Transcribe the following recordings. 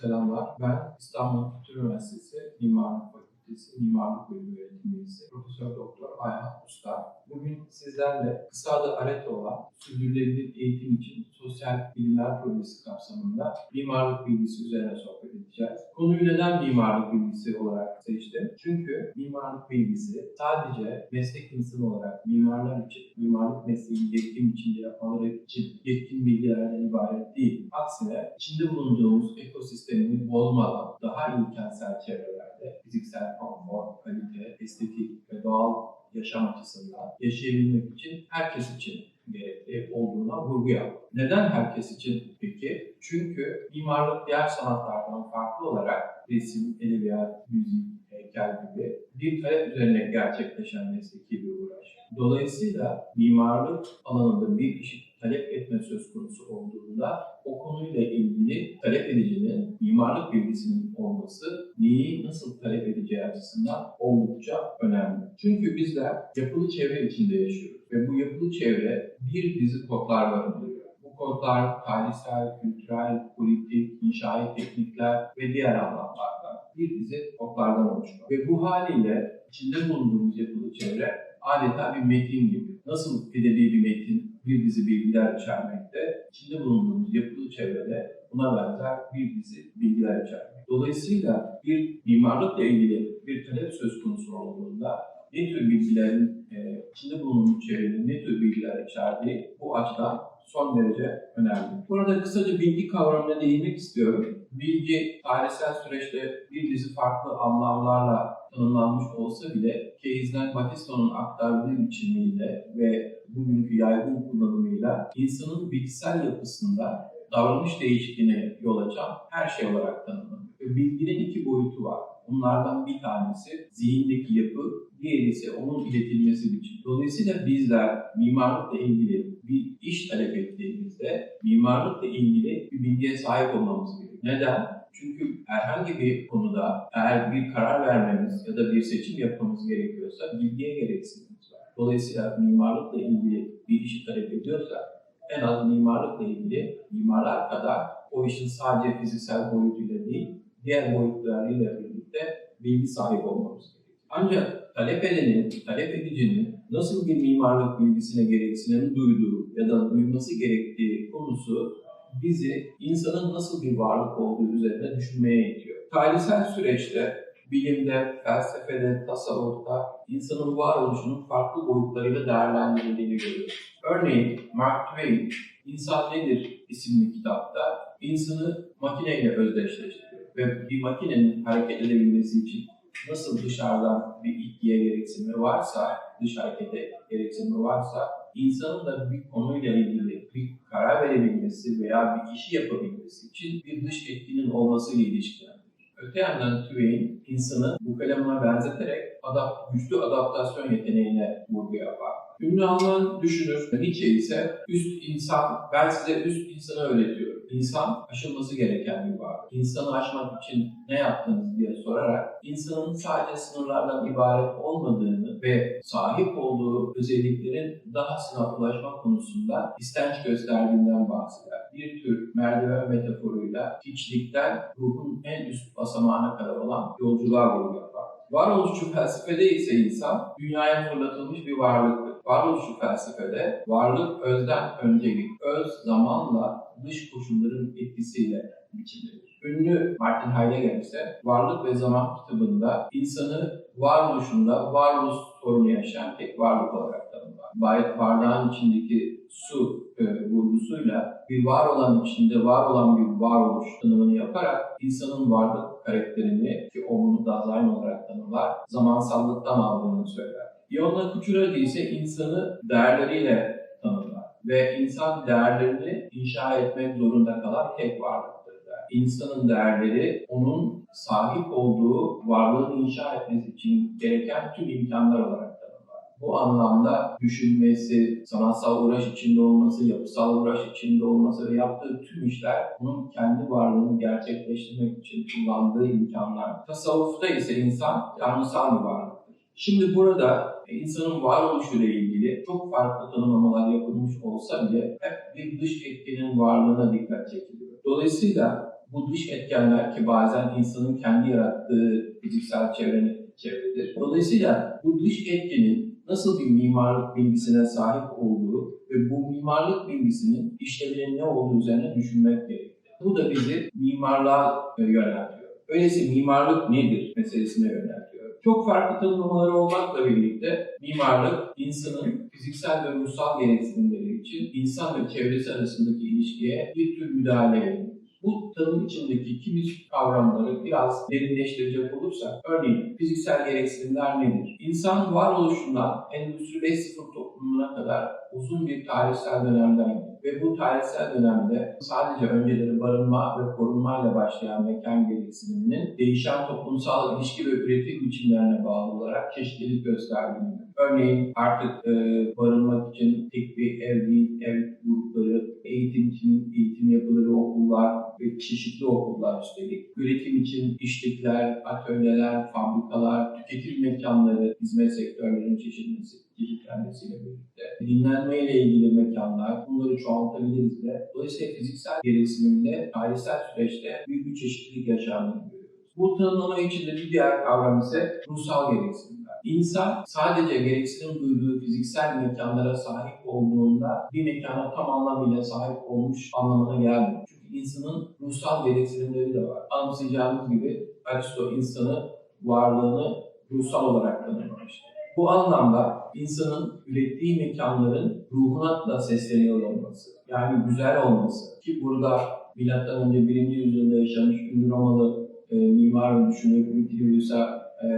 Selamlar. Ben İstanbul Kültür Üniversitesi Mimarlık Fakültesi Mimarlık Bölümü öğretim üyesi Profesör Doktor Ayhan Usta. Bugün sizlerle kısa adı ARETA olan sürdürülebilir eğitim için sosyal bilimler projesi kapsamında mimarlık bilgisi üzerine sohbet edeceğiz. Konuyu neden mimarlık bilgisi olarak seçtim? Çünkü mimarlık bilgisi sadece meslek insanı olarak mimarlar için, mimarlık mesleğini yetkin içinde yapmaları için yetkin bilgilerden ibaret değil. Aksine içinde bulunduğumuz ekosistemini bozmadan daha iyi kentsel çevrelerde fiziksel konfor, kalite, estetik ve doğal yaşam açısından yaşayabilmek için herkes için gerekli olduğuna vurgu yaptı. Neden herkes için peki? Çünkü mimarlık diğer sanatlardan farklı olarak resim, edebiyat, müzik, heykel gibi bir talep üzerine gerçekleşen mesleki bir uğraş. Dolayısıyla mimarlık alanında bir işi talep etme söz konusu olduğunda o konuyla ilgili talep edicinin mimarlık bilgisinin olması neyi nasıl talep edeceği açısından oldukça önemli. Çünkü bizler yapılı çevre içinde yaşıyoruz ve bu yapılı çevre bir dizi kodlar barındırıyor. Bu kodlar tarihsel, kültürel, politik, inşaat teknikler ve diğer anlamlardan bir dizi kodlardan oluşuyor. Ve bu haliyle içinde bulunduğumuz yapılı çevre adeta bir metin gibi. Nasıl edebi bir metin bir dizi bilgiler içermekte, içinde bulunduğumuz yapılı çevrede buna benzer bir dizi bilgiler içermekte. Dolayısıyla bir mimarlıkla ilgili bir talep söz konusu olduğunda ne tür bilgilerin e, içinde bulunduğumuz çevrenin ne tür bilgiler içerdiği bu açıdan son derece önemli. Burada kısaca bilgi kavramına değinmek istiyorum. Bilgi tarihsel süreçte bir dizi farklı anlamlarla tanımlanmış olsa bile Keynes'den Batista'nın aktardığı biçimiyle ve bugünkü yaygın kullanımıyla insanın bilgisel yapısında davranış değişikliğine yol açan her şey olarak tanımlanıyor. Bilginin iki boyutu var. Bunlardan bir tanesi zihindeki yapı, diğeri ise onun iletilmesi biçimi. Dolayısıyla bizler mimarlıkla ilgili bir iş talep ettiğimizde mimarlıkla ilgili bir bilgiye sahip olmamız gerekiyor. Neden? Çünkü herhangi bir konuda eğer bir karar vermemiz ya da bir seçim yapmamız gerekiyorsa bilgiye gereksinimiz var. Dolayısıyla mimarlıkla ilgili bir işi talep ediyorsa en az mimarlıkla ilgili mimarlar kadar o işin sadece fiziksel boyutuyla değil, diğer boyutlarıyla birlikte bilgi sahibi olmamız gerekiyor. Ancak talep edenin, talep edicinin nasıl bir mimarlık bilgisine gereksinim duyduğu ya da duyması gerektiği konusu bizi insanın nasıl bir varlık olduğu üzerine düşünmeye itiyor. Tarihsel süreçte bilimde, felsefede, tasavvufta insanın varoluşunun farklı boyutlarıyla değerlendirildiğini görüyoruz. Örneğin Mark Twain İnsan Nedir isimli kitapta insanı makineyle özdeşleştiriyor ve bir makinenin hareket edebilmesi için nasıl dışarıdan bir ilgiye gereksinimi varsa, dış harekete gereksinimi varsa, insanın da bir konuyla ilgili bir karar verebilmesi veya bir işi yapabilmesi için bir dış etkinin olmasıyla ilişkilendirir. Öte yandan Twain, insanı bu kalemine benzeterek adap, güçlü adaptasyon yeteneğine vurgu yapar. Ünlü Alman düşünür Nietzsche ise üst insan, ben size üst insanı öğretiyorum. İnsan aşılması gereken bir varlık. İnsanı aşmak için ne yaptınız diye sorarak insanın sadece sınırlardan ibaret olmadığını ve sahip olduğu özelliklerin dahasına ulaşma konusunda istenç gösterdiğinden bahseder. Bir tür merdiven metaforuyla hiçlikten ruhun en üst basamağına kadar olan yolculuğa vurgu yapar. Varoluşçu felsefede ise insan dünyaya fırlatılmış bir varlıktır. Varoluşçu felsefede varlık özden öncelik, öz zamanla dış koşulların etkisiyle biçimlenir. Ünlü Martin Heidegger ise Varlık ve Zaman kitabında insanı varoluşunda varoluş sorunu yaşayan tek varlık olarak tanımlar. Bayet bardağın içindeki su e, vurgusuyla bir var olan içinde var olan bir varoluş tanımını yaparak insanın varlık karakterini ki o bunu Dasein olarak tanımlar, zamansallıktan aldığını söyler. Iona Kuchuragi ise insanı değerleriyle tanımlar ve insan değerlerini inşa etmek zorunda kalan tek varlıktır der. İnsanın değerleri onun sahip olduğu varlığını inşa etmesi için gereken tüm imkanlar olarak tanımlar. Bu anlamda düşünmesi, sanatsal uğraş içinde olması, yapısal uğraş içinde olması ve yaptığı tüm işler onun kendi varlığını gerçekleştirmek için kullandığı imkanlar. Tasavvufta ise insan tanrısal bir varlıktır. Şimdi burada insanın varoluşuyla ilgili çok farklı tanımlamalar yapılmış olsa bile hep bir dış etkinin varlığına dikkat çekiliyor. Dolayısıyla Bu dış etkenler ki bazen insanın kendi yarattığı fiziksel çevrenin çevredir. Dolayısıyla bu dış etkenin nasıl bir mimarlık bilgisine sahip olduğu ve bu mimarlık bilgisinin işlevinin ne olduğu üzerine düşünmek gerekir. Bu da bizi mimarlığa yöneltiyor. Öyleyse mimarlık nedir meselesine yöneltiyor. Çok farklı tanımlamaları olmakla birlikte mimarlık insanın fiziksel ve ruhsal gereksinimleri için insan ve çevresi arasındaki ilişkiye bir tür müdahale edilir. Bu tanım içindeki kimi kavramları biraz derinleştirecek olursak, örneğin fiziksel gereksinimler nedir? İnsan varoluşundan Endüstri 5.0 toplumuna kadar uzun bir tarihsel dönemden ve bu tarihsel dönemde sadece önceleri barınma ve korunmayla başlayan mekan gereksiniminin değişen toplumsal ilişki ve üretim biçimlerine bağlı olarak çeşitlilik gösterdiğini Örneğin artık e, barınmak için tek bir ev değil, ev grupları, eğitim için eğitim yapıları, okullar ve çeşitli okullar üstelik. Üretim için işlikler, atölyeler, fabrikalar, tüketim mekanları, hizmet sektörlerinin çeşitlenmesi, çeşitlenmesiyle birlikte. Dinlenmeyle ilgili mekanlar, bunları çoğaltabiliriz de. Dolayısıyla fiziksel gereksinimde tarihsel süreçte büyük bir çeşitlilik yaşandığını görüyoruz. Bu tanımlama içinde bir diğer kavram ise ruhsal gereksinimler. İnsan sadece gereksinim duyduğu fiziksel mekanlara sahip olduğunda bir mekana tam anlamıyla sahip olmuş anlamına gelmiyor. Çünkü insanın ruhsal gereksinimleri de var. Anımsayacağımız gibi Aristo insanı varlığını ruhsal olarak tanımlamıştır. Bu anlamda insanın ürettiği mekanların ruhuna da sesleniyor olması, yani güzel olması ki burada milattan önce 1. yüzyılda yaşamış ünlü Romalı e, mimar düşünür Vitruvius'a e,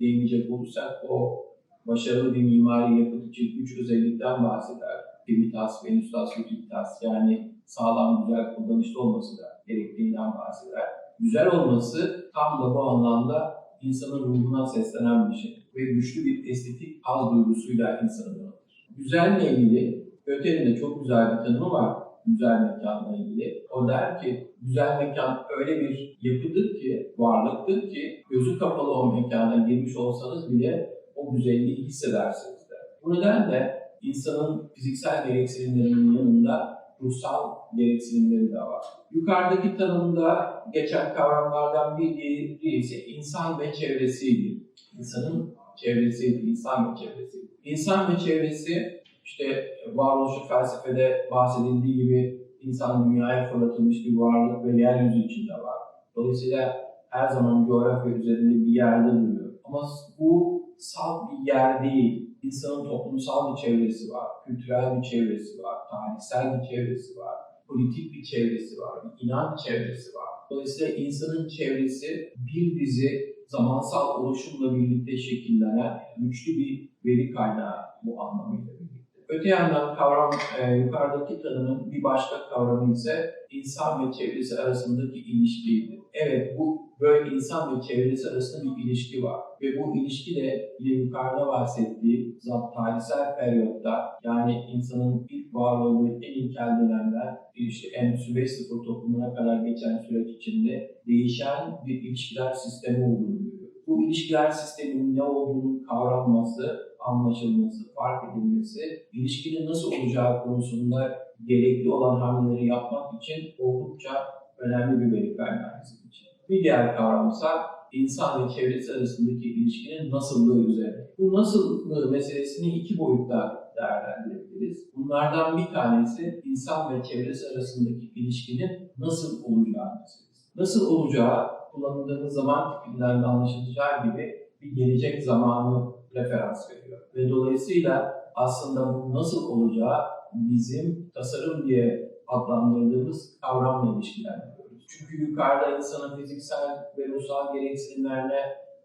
değinecek olursak o başarılı bir mimari yapıt için üç özellikten bahseder. Pimitas, Venustas, Utilitas yani sağlam, güzel, kullanışlı olması da gerektiğinden bahseder. Güzel olması tam da bu anlamda insanın ruhuna seslenen bir şey ve güçlü bir estetik haz duygusuyla insanı donatır. Güzelle ilgili Öter'in de çok güzel bir tanımı var güzel mekanla ilgili. O der ki güzel mekan öyle bir yapıdır ki, varlıktır ki gözü kapalı o mekana girmiş olsanız bile o güzelliği hissedersiniz der. Bu nedenle insanın fiziksel gereksinimlerinin yanında ruhsal gereksinimleri de var. Yukarıdaki tanımda geçen kavramlardan bir diğeri ise insan ve çevresiydi. İnsanın çevresiydi, insan ve çevresi. İnsan ve çevresi işte varoluşu felsefede bahsedildiği gibi insan dünyaya fırlatılmış bir varlık ve yeryüzü içinde var. Dolayısıyla her zaman coğrafya üzerinde bir yerde duruyor. Ama bu salt bir yer değil. İnsanın toplumsal bir çevresi var, kültürel bir çevresi var, tarihsel bir çevresi var, politik bir çevresi var, bir inanç çevresi var. Dolayısıyla insanın çevresi bir dizi zamansal oluşumla birlikte şekillenen güçlü bir veri kaynağı bu anlamıyla. Öte yandan kavram e, yukarıdaki tanımın bir başka kavramı ise insan ve çevresi arasındaki ilişkiydi. Evet bu böyle insan ve çevresi arasında bir ilişki var. Ve bu ilişki de yine yukarıda bahsettiği tarihsel periyotta yani insanın ilk var olduğu en ilkel dönemden işte Endüstri 5.0 toplumuna kadar geçen süreç içinde değişen bir ilişkiler sistemi olduğunu görüyoruz. Bu ilişkiler sisteminin ne olduğunun kavranması anlaşılması, fark edilmesi, ilişkinin nasıl olacağı konusunda gerekli olan hamleleri yapmak için oldukça önemli bir kaynağı bizim için. Bir diğer kavramsa insan ve çevresi arasındaki ilişkinin nasıllığı üzerine. Bu nasıllığı meselesini iki boyutta değerlendirebiliriz. Bunlardan bir tanesi insan ve çevresi arasındaki ilişkinin nasıl olacağı meselesi. Nasıl olacağı kullanıldığımız zaman tipinden de anlaşılacağı gibi bir gelecek zamanı referans veriyor. Ve dolayısıyla aslında bu nasıl olacağı bizim tasarım diye adlandırdığımız kavramla ilişkilendiriyoruz. Çünkü yukarıda insanın fiziksel ve ruhsal gereksinimlerine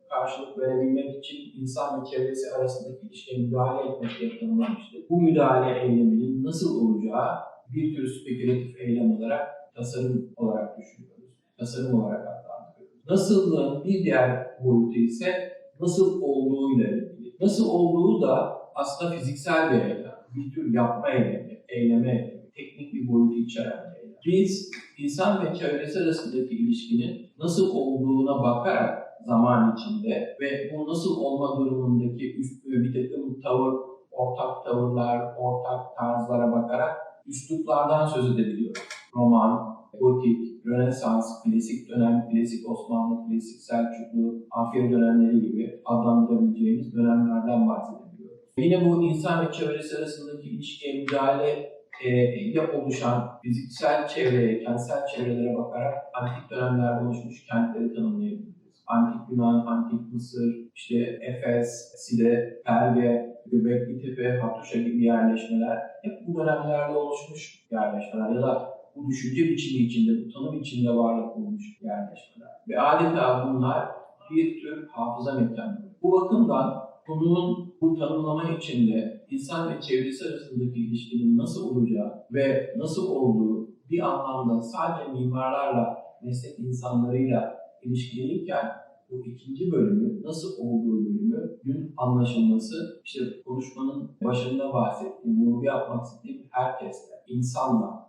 karşılık verebilmek için insan ve çevresi arasındaki ilişkiye müdahale etmek diye tanımlamıştık. Bu müdahale eyleminin nasıl olacağı bir tür spekülatif eylem olarak tasarım olarak düşünüyoruz. Tasarım olarak adlandırıyoruz. Nasıllığın bir diğer boyutu ise nasıl olduğuyla ilgili. Nasıl olduğu da aslında fiziksel bir eylem. Bir tür yapma eylemi, eyleme teknik bir boyutu içeren bir eylem. Biz insan ve çevresi arasındaki ilişkinin nasıl olduğuna bakarak zaman içinde ve bu nasıl olma durumundaki üst, bir takım tavır, ortak tavırlar, ortak tarzlara bakarak üsluplardan söz edebiliyoruz. Roman, gotik, Rönesans, klasik dönem, klasik Osmanlı, klasik Selçuklu, Afyon dönemleri gibi adlandırabileceğimiz dönemlerden bahsedebiliyoruz. Yine bu insan ve çevresi arasındaki ilişkiye müdahale e, ile oluşan fiziksel çevreye, kentsel çevrelere bakarak antik dönemlerde oluşmuş kentleri tanımlayabiliriz. Antik Yunan, Antik Mısır, işte Efes, Side, Perge, Göbekli Tepe, Hatuşa gibi yerleşmeler hep bu dönemlerde oluşmuş yerleşmeler ya da bu düşünce biçimi içinde, bu tanım içinde varlık bulmuş yerleşmeler. Ve adeta bunlar bir tür hafıza mekanları. Bu bakımdan konunun bu tanımlama içinde insan ve çevresi arasındaki ilişkinin nasıl olacağı ve nasıl olduğu bir anlamda sadece mimarlarla, meslek insanlarıyla ilişkilenirken bu ikinci bölümü, nasıl olduğu bölümü dün anlaşılması, işte konuşmanın başında bahsettiğim, vurgu yapmak istediğim herkesle, insanla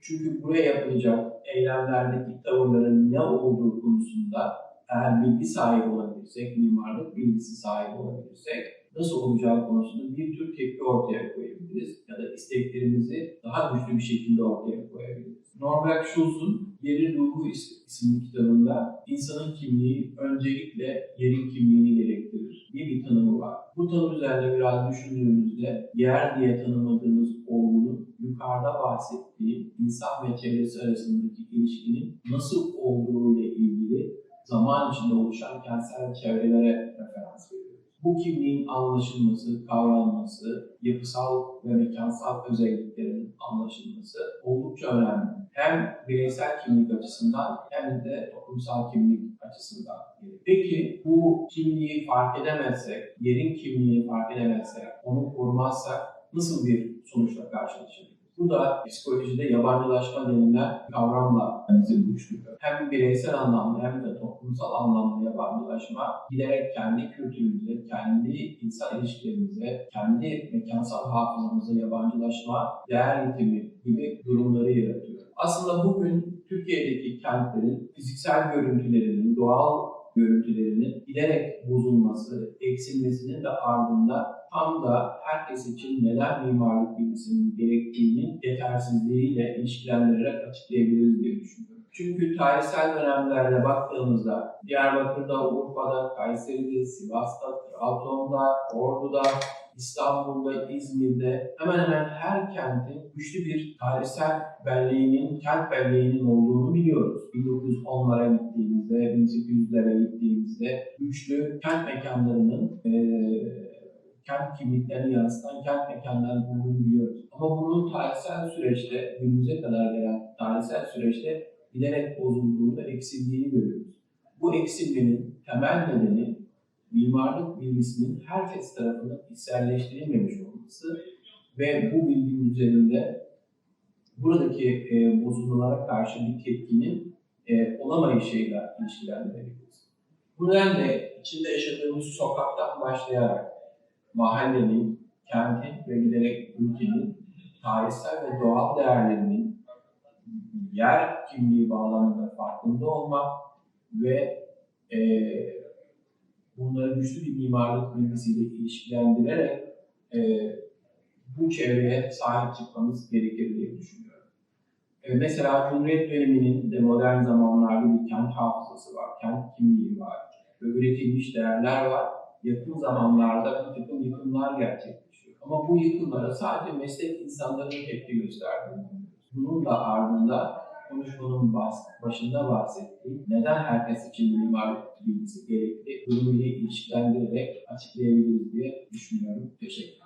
Çünkü buraya yapılacak eylemlerdeki tavırların ne olduğu konusunda eğer bilgi sahibi olabilirsek, mimarlık bilgisi sahibi olabilirsek nasıl olacağı konusunda bir tür tepki ortaya koyabiliriz ya da isteklerimizi daha güçlü bir şekilde ortaya koyabiliriz. Norbert Schulz'un Yerin Ruhu is- isimli kitabında insanın kimliği öncelikle yerin kimliğini gerektirir diye bir tanımı var. Bu tanım üzerine biraz düşündüğümüzde yer diye tanımladığımız olgunun yukarıda bahsettiğim insan ve çevresi arasındaki ilişkinin nasıl olduğu ile ilgili zaman içinde oluşan kentsel çevrelere referans veriyoruz. Bu kimliğin anlaşılması, kavranması, yapısal ve mekansal özelliklerin anlaşılması oldukça önemli. Hem bireysel kimlik açısından hem de toplumsal kimlik açısından. Peki bu kimliği fark edemezsek, yerin kimliğini fark edemezsek, onu korumazsak nasıl bir sonuçla karşılaşabiliriz? Bu da psikolojide yabancılaşma denilen kavramla bizi buluşturuyor. Hem bireysel anlamda hem de toplumsal anlamda yabancılaşma giderek kendi kültürümüze, kendi insan ilişkilerimize, kendi mekansal hafızamıza yabancılaşma, değer yitimi gibi durumları yaratıyor. Aslında bugün Türkiye'deki kentlerin fiziksel görüntülerinin, doğal görüntülerinin giderek bozulması, eksilmesinin de ardında tam da herkes için neden mimarlık bilgisinin gerektiğini yetersizliğiyle ilişkilendirerek açıklayabiliriz diye düşünüyorum. Çünkü tarihsel dönemlerde baktığımızda Diyarbakır'da, Urfa'da, Kayseri'de, Sivas'ta, Trabzon'da, Ordu'da, İstanbul'da, İzmir'de hemen hemen her kentin güçlü bir tarihsel belleğinin, kent belleğinin olduğunu biliyoruz. 1910'lara gittiğimizde, 1800'lere gittiğimizde güçlü kent mekanlarının eee kent kimliklerini yansıtan kent mekanları olduğunu biliyoruz. Ama bunun tarihsel süreçte, günümüze kadar gelen tarihsel süreçte giderek bozulduğunu ve eksildiğini görüyoruz. Bu eksilmenin temel nedeni mimarlık bilgisinin herkes tarafından içselleştirilmemiş olması ve bu bilginin üzerinde buradaki e, bozulmalara karşı bir tepkinin e, olamayışıyla ilişkilendirebiliriz. Bu nedenle içinde yaşadığımız sokaktan başlayarak mahallenin, kentin ve giderek ülkenin tarihsel ve doğal değerlerinin yer kimliği bağlamında farkında olmak ve e, bunları güçlü bir mimarlık bilgisiyle ilişkilendirerek e, bu çevreye sahip çıkmamız gerekir diye düşünüyorum. E, mesela Cumhuriyet döneminin de modern zamanlarda bir kent hafızası var, kent kimliği var ve üretilmiş değerler var. Yakın zamanlarda bir takım yıkımlar gerçekleşiyor. Ama bu yıkımlara sadece meslek insanlarının tepki gösterdiğini. Bunun da ardında konuşmanın başında bahsettiğim neden herkes için mimarlık bilgisi gerekli durumuyla ilişkilendirerek açıklayabiliriz diye düşünüyorum. Teşekkür.